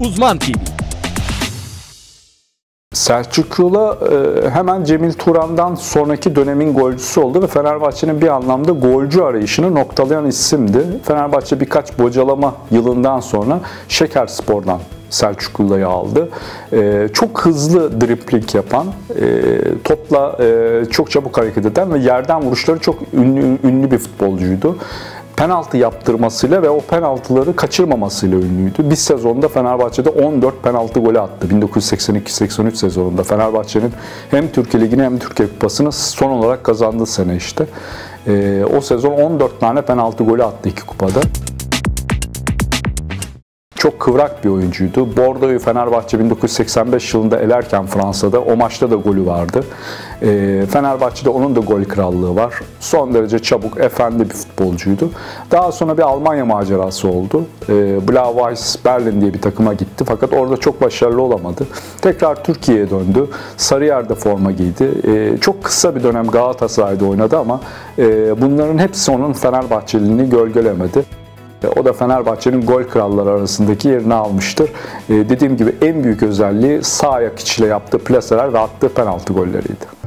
Uzman TV. Selçuklu'la e, hemen Cemil Turan'dan sonraki dönemin golcüsü oldu ve Fenerbahçe'nin bir anlamda golcü arayışını noktalayan isimdi. Fenerbahçe birkaç bocalama yılından sonra Şeker Spor'dan Selçuklu'yu aldı. E, çok hızlı dripling yapan, e, topla çok çabuk hareket eden ve yerden vuruşları çok ünlü, ünlü bir futbolcuydu penaltı yaptırmasıyla ve o penaltıları kaçırmamasıyla ünlüydü. Bir sezonda Fenerbahçe'de 14 penaltı golü attı. 1982-83 sezonunda Fenerbahçe'nin hem Türkiye Ligi'ni hem Türkiye Kupası'nı son olarak kazandığı sene işte. Ee, o sezon 14 tane penaltı golü attı iki kupada çok kıvrak bir oyuncuydu. Bordeaux'u Fenerbahçe 1985 yılında elerken Fransa'da o maçta da golü vardı. E, Fenerbahçe'de onun da gol krallığı var. Son derece çabuk, efendi bir futbolcuydu. Daha sonra bir Almanya macerası oldu. E, Blau-Weiß Berlin diye bir takıma gitti fakat orada çok başarılı olamadı. Tekrar Türkiye'ye döndü. Sarıyer'de forma giydi. E, çok kısa bir dönem Galatasaray'da oynadı ama e, bunların hepsi onun Fenerbahçeliliğini gölgelemedi. O da Fenerbahçe'nin gol kralları arasındaki yerini almıştır. Dediğim gibi en büyük özelliği sağ ayak içiyle yaptığı plaseler ve attığı penaltı golleriydi.